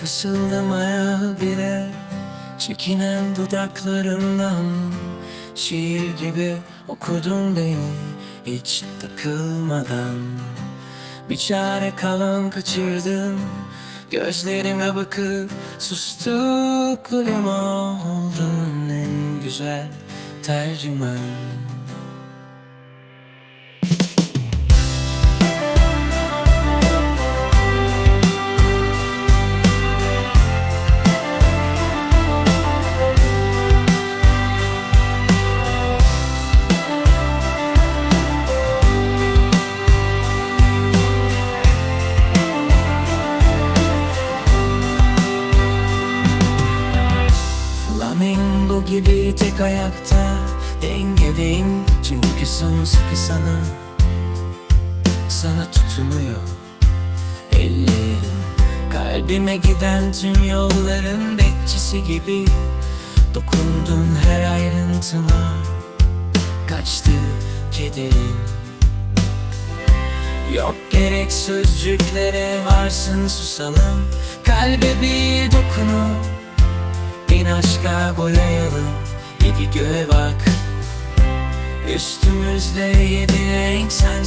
Fısıldamaya bile Çekinen dudaklarından Şiir gibi okudun beni Hiç takılmadan. Bir çare kalan kaçırdım Gözlerime bakıp sustuklarım oldun en güzel tercüman Tek ayakta Dengedeyim çünkü sımsıkı sana Sana tutunuyor Ellerim Kalbime giden tüm yolların bekçisi gibi. Dokundun her ayrıntıma Kaçtı kederim. Yok gerek sözcüklere varsın susalım. Kalbe bir dokunup Bin aşka boyayalım Yedi göğe bak. Üstümüzde yedi renk Sen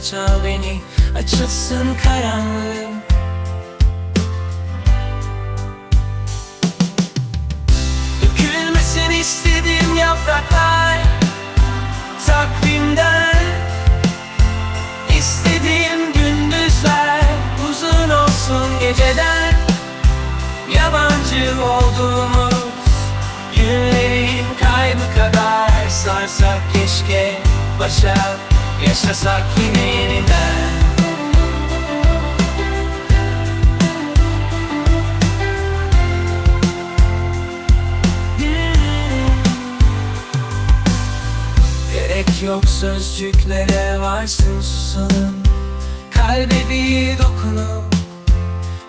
çal beni. Açılsın karanlığım. Dökülmesin istediğim yapraklar. Takvimden İstediğim gündüzler. Uzun olsun geceden Sarsak keşke başa Yaşasak yine yeniden. Gerek yok sözcüklere varsın susalım. Kalbe bir dokunup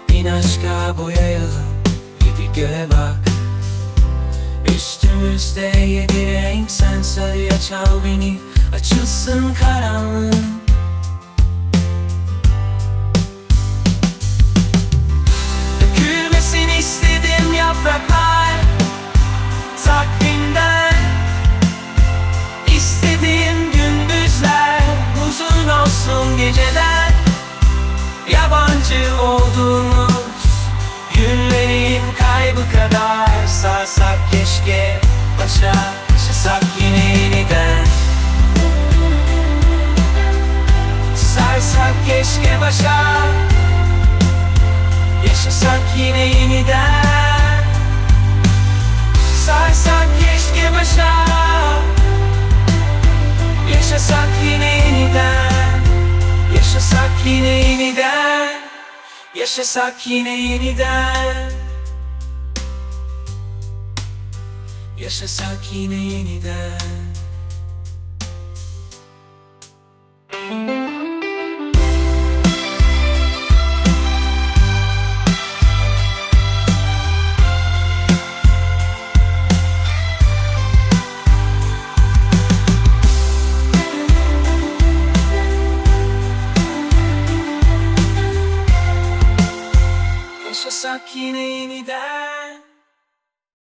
Bin aşka boyayalım. Yedi göğe bak Üstümüzde yedi renk Sen sarıya çal beni. Açılsın karanlığım Dökülmesin istedim yapraklar. Takvimden İstediğim gündüzler. Uzun olsun geceden Yabancı olduğumuz Günlerin kaybı kadar başa Yaşasak yine yeniden. Sarsak keşke başa Yaşasak yine yeniden. Sarsak keşke başa Yaşasak yine yeniden Yaşasak yine yeniden yaşasak Só yeniden Yaşasak me dá.